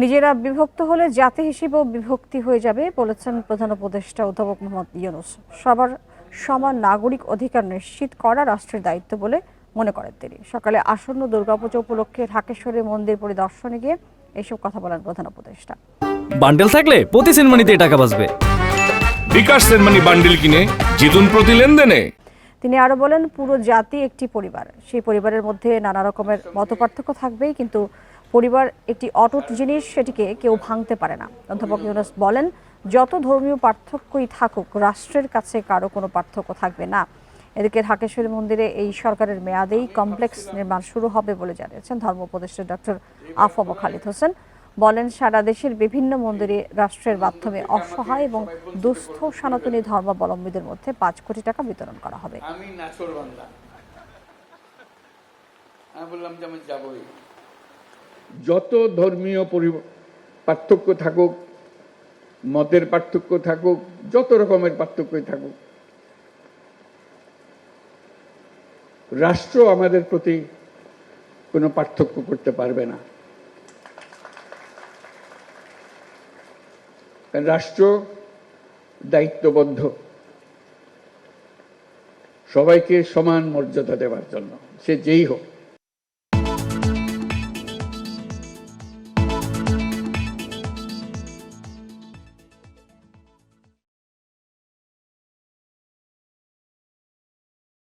নিজেরা বিভক্ত হলে জাতি হিসেবেও বিভক্তি হয়ে যাবে বলেছেন প্রধান উপদেষ্টা অধ্যাপক মোহাম্মদ ইউনুস। সবার সমান নাগরিক অধিকার নিশ্চিত করা রাষ্ট্রের দায়িত্ব বলে মনে করেন তিনি। সকালে আসন্ন দুর্গাপুজো উপলক্ষে ঢাকেশ্বরী মন্দির পরিদর্শনে গিয়ে এসব কথা বলেন প্রধান উপদেষ্টা। বান্ডেল থাকলে প্রতি সেনমানিতে টাকা বাঁচবে। বিকাশ সেনমানি বান্ডিল কিনে জিতুন প্রতি লেনদেনে। তিনি আরও বলেন পুরো জাতি একটি পরিবার। সেই পরিবারের মধ্যে নানা রকমের মতপার্থক্য থাকবেই কিন্তু পরিবার একটি অটুট জিনিস সেটিকে কেউ ভাঙতে পারে না। অধ্যাপক ইউনুস বলেন, যত ধর্মীয় পার্থক্যই থাকুক, রাষ্ট্রের কাছে কারও কোনো পার্থক্য থাকবে না। এদিকে ঢাকেশ্বরী মন্দিরে এই সরকারের মেয়াদেই কমপ্লেক্স নির্মাণ শুরু হবে বলে জানিয়েছেন ধর্ম উপদেষ্টা ডক্টর আফাব খালিদ হোসেন। বলেন, সারা দেশের বিভিন্ন মন্দিরে রাষ্ট্রের মাধ্যমে অসহায় এবং দুস্থ সনাতনী ধর্মাবলম্বীদের মধ্যে পাঁচ কোটি টাকা বিতরণ করা হবে। আমি বললাম যে আমি যাবই। যত ধর্মীয় পরি- পার্থক্য থাকুক, মতের পার্থক্য থাকুক, যত রকমের পার্থক্যই থাকুক, রাষ্ট্র আমাদের প্রতি কোনো পার্থক্য করতে পারবে না। রাষ্ট্র দায়িত্ববদ্ধ। সবাইকে সমান মর্যাদা দেওয়ার জন্য, সে যেই হোক।